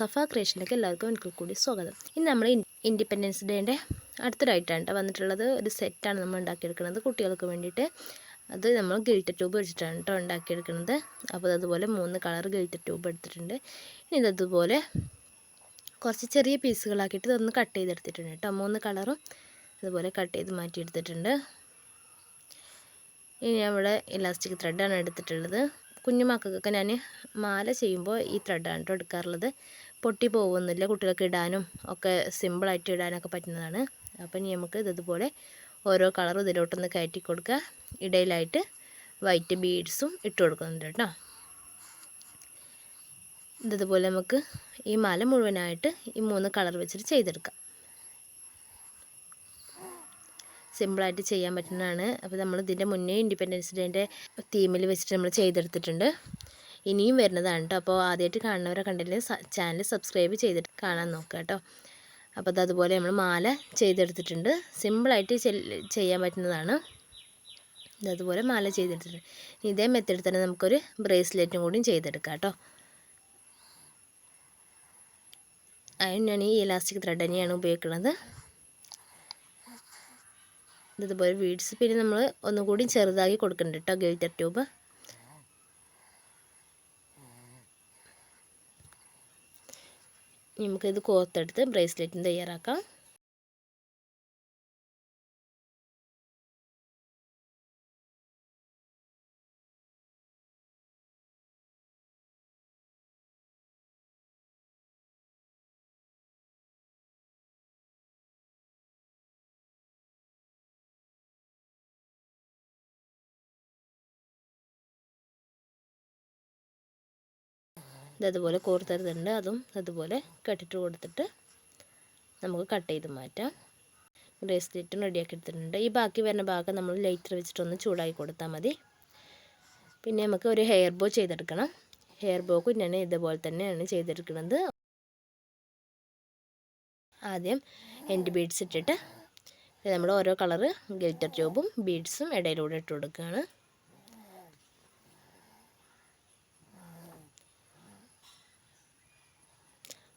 സഫ ക്രിയേഷനിലേക്ക് എല്ലാവർക്കും ഒരിക്കൽ കൂടി സ്വാഗതം. ഇന്ന് നമ്മൾ ഇൻഡിപെൻഡൻസ് ഡേന്റെ അടുത്തൊരായിട്ടാണ് വന്നിട്ടുള്ളത്. ഒരു സെറ്റാണ് നമ്മൾ ഉണ്ടാക്കിയെടുക്കുന്നത്. കുട്ടികൾക്ക് വേണ്ടിയിട്ട് അത് നമ്മൾ ഗിൽറ്റർ ട്യൂബ് വെച്ചിട്ടാണ് കേട്ടോ ഉണ്ടാക്കിയെടുക്കുന്നത്. അപ്പോൾ അതുപോലെ മൂന്ന് കളർ ഗിൽറ്റർ ട്യൂബ് എടുത്തിട്ടുണ്ട്. ഇനി ഇതതുപോലെ കുറച്ച് ചെറിയ പീസുകളാക്കിയിട്ട് ഇതൊന്ന് കട്ട് ചെയ്തെടുത്തിട്ടുണ്ട് കേട്ടോ. മൂന്ന് കളറും അതുപോലെ കട്ട് ചെയ്ത് മാറ്റിയെടുത്തിട്ടുണ്ട്. ഇനി അവിടെ ഇലാസ്റ്റിക് ത്രെഡാണ് എടുത്തിട്ടുള്ളത്. കുഞ്ഞുമാക്കൾക്കൊക്കെ ഞാൻ മാല ചെയ്യുമ്പോൾ ഈ ത്രെഡാണ് കേട്ടോ എടുക്കാറുള്ളത്. പൊട്ടി പോകുന്നില്ല കുട്ടികൾക്ക് ഇടാനും ഒക്കെ സിമ്പിളായിട്ട് ഇടാനൊക്കെ പറ്റുന്നതാണ്. അപ്പം ഇനി നമുക്ക് ഇതുപോലെ ഓരോ കളർ ഇതിലോട്ടൊന്ന് കയറ്റി കൊടുക്കുക. ഇടയിലായിട്ട് വൈറ്റ് ബീഡ്സും ഇട്ട് കൊടുക്കുന്നുണ്ട് കേട്ടോ. ഇതുപോലെ നമുക്ക് ഈ മാല മുഴുവനായിട്ട് ഈ മൂന്ന് കളർ വെച്ചിട്ട് ചെയ്തെടുക്കാം. സിമ്പിളായിട്ട് ചെയ്യാൻ പറ്റുന്നതാണ്. അപ്പോൾ നമ്മൾ ഇതിന്റെ മുന്നേ ഇൻഡിപെൻഡൻസ് ഡേന്റെ തീമിൽ വെച്ചിട്ട് നമ്മൾ ചെയ്തെടുത്തിട്ടുണ്ട്. ഇനിയും വരുന്നതാണ് കേട്ടോ അപ്പോൾ ആദ്യമായിട്ട് കാണുന്നവരെ കണ്ടില്ലെങ്കിൽ ചാനൽ സബ്സ്ക്രൈബ് ചെയ്തിട്ട് കാണാൻ നോക്കുക കേട്ടോ അപ്പോൾ അതുപോലെ നമ്മൾ മാല ചെയ്തെടുത്തിട്ടുണ്ട്. സിമ്പിളായിട്ട് ചെയ്യാൻ പറ്റുന്നതാണ്. ഇതതുപോലെ മാല ചെയ്തെടുത്തിട്ടുണ്ട്. ഇതേ മെത്തേഡ് തന്നെ നമുക്കൊരു ബ്രേസ്ലെറ്റും കൂടിയും ചെയ്തെടുക്കാം കേട്ടോ അതിന് ഞാൻ ഈ ഇലാസ്റ്റിക് ത്രെഡ് തന്നെയാണ് ഉപയോഗിക്കുന്നത്. ഇതുപോലെ വീഡ്സ് പിന്നെ നമ്മൾ ഒന്നുകൂടി ചെറുതാക്കി കൊടുക്കുന്നുണ്ട് കേട്ടോ ഗേറ്റർ ട്യൂബ്. നമുക്കിത് കോർത്തെടുത്ത് ബ്രേസ്ലെറ്റും തയ്യാറാക്കാം. ഇതതുപോലെ കോർത്തരുതുണ്ട്. അതും ഇതുപോലെ കട്ടിട്ട് കൊടുത്തിട്ട് നമുക്ക് കട്ട് ചെയ്ത് മാറ്റാം. ബ്രേസ്ലെറ്റും റെഡിയാക്കി എടുത്തിട്ടുണ്ട്. ഈ ബാക്കി വരുന്ന ഭാഗം നമ്മൾ ലൈറ്റർ വെച്ചിട്ടൊന്ന് ചൂടാക്കി കൊടുത്താൽ മതി. പിന്നെ നമുക്ക് ഒരു ഹെയർ ബോ ചെയ്തെടുക്കണം. ഹെയർ ബോക്കും ഞാൻ ഇതുപോലെ തന്നെയാണ് ചെയ്തെടുക്കുന്നത്. ആദ്യം എൻഡ് ബീഡ്സ് ഇട്ടിട്ട് നമ്മൾ ഓരോ കളറ് ഗിൽറ്റർ ട്യൂബും ബീഡ്സും ഇടയിലൂടെ ഇട്ട് കൊടുക്കുകയാണ്.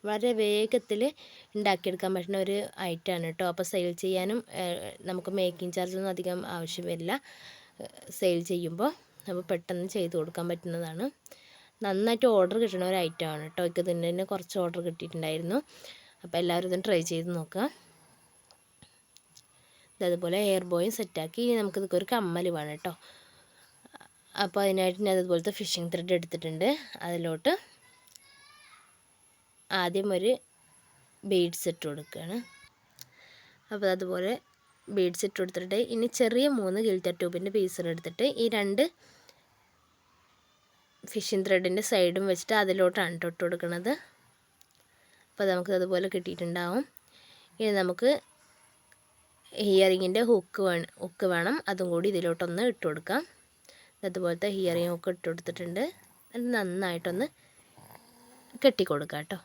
വളരെ വേഗത്തിൽ ഉണ്ടാക്കിയെടുക്കാൻ പറ്റുന്ന ഒരു ഐറ്റമാണ് കേട്ടോ. അപ്പോൾ സെയിൽ ചെയ്യാനും നമുക്ക് മേക്കിംഗ് ചാർജൊന്നും അധികം ആവശ്യം വരില്ല. സെയിൽ ചെയ്യുമ്പോൾ അപ്പോൾ പെട്ടെന്ന് ചെയ്ത് കൊടുക്കാൻ പറ്റുന്നതാണ്. നന്നായിട്ട് ഓർഡർ കിട്ടുന്ന ഒരു ഐറ്റമാണ് കേട്ടോ. എനിക്ക് ഇതിന്റെ തന്നെ കുറച്ച് ഓർഡർ കിട്ടിയിട്ടുണ്ടായിരുന്നു. അപ്പോൾ എല്ലാവരും ഇതും ട്രൈ ചെയ്ത് നോക്കുക. അതുപോലെ ഹെയർ ബോയും സെറ്റാക്കി ഇനി നമുക്കിതൊക്കെ ഒരു കമ്മൽ വേണം കേട്ടോ. അപ്പോൾ അതിനായിട്ട് ഞാൻ അതുപോലത്തെ ഫിഷിംഗ് ത്രെഡ് എടുത്തിട്ടുണ്ട്. അതിലോട്ട് ആദ്യം ഒരു ബീഡ്സ് ഇട്ട് കൊടുക്കുകയാണ്. അപ്പോൾ അതുപോലെ ബീഡ്സ് ഇട്ട് കൊടുത്തിട്ട് ഇനി ചെറിയ മൂന്ന് ഗിൽറ്റർ ട്യൂബിന്റെ പീസുകൾ എടുത്തിട്ട് ഈ രണ്ട് ഫിഷിംഗ് ത്രെഡിന്റെ സൈഡും വെച്ചിട്ട് അതിലോട്ടാണ് ഇട്ട് കൊടുക്കുന്നത്. അപ്പോൾ നമുക്ക് അതുപോലെ കിട്ടിയിട്ടുണ്ടാവും. ഇനി നമുക്ക് ഹിയറിങ്ങിന്റെ ഹുക്ക് വേണം ഹുക്ക് വേണം. അതും കൂടി ഇതിലോട്ടൊന്ന് ഇട്ട് കൊടുക്കാം. അതുപോലത്തെ ഹിയറിങ് ഹുക്ക് ഇട്ട് കൊടുത്തിട്ടുണ്ട്. നന്നായിട്ടൊന്ന് കെട്ടിക്കൊടുക്കാം കേട്ടോ.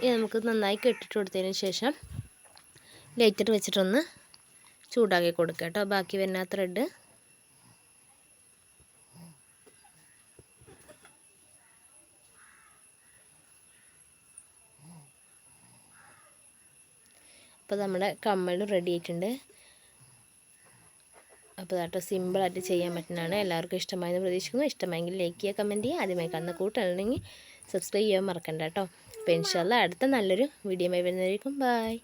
ഇനി നമുക്ക് നന്നായി കെട്ടിട്ട് കൊടുത്തതിന് ശേഷം ലൈറ്റർ വെച്ചിട്ടൊന്ന് ചൂടാക്കി കൊടുക്കുക കേട്ടോ. ബാക്കി വരുന്ന ത്രെഡ് അപ്പോൾ നമ്മുടെ കമ്മൽ റെഡി ആയിട്ടുണ്ട്. അപ്പോൾ അതാട്ടോ സിമ്പിളായിട്ട് ചെയ്യാൻ പറ്റുന്നതാണ്. എല്ലാവർക്കും ഇഷ്ടമായെന്ന് പ്രതീക്ഷിക്കുന്നു. ഇഷ്ടമായെങ്കിൽ ലൈക്ക് ചെയ്യുക കമന്റ് ചെയ്യുക. ആദ്യമായി കാണുന്ന കൂട്ടുകയാണെങ്കിൽ സബ്സ്ക്രൈബ് ചെയ്യാൻ മറക്കണ്ട കേട്ടോ. അപ്പോൾ ഇൻഷാല്ല അടുത്ത നല്ലൊരു വീഡിയോ വരുന്നതായിരിക്കും ബൈ.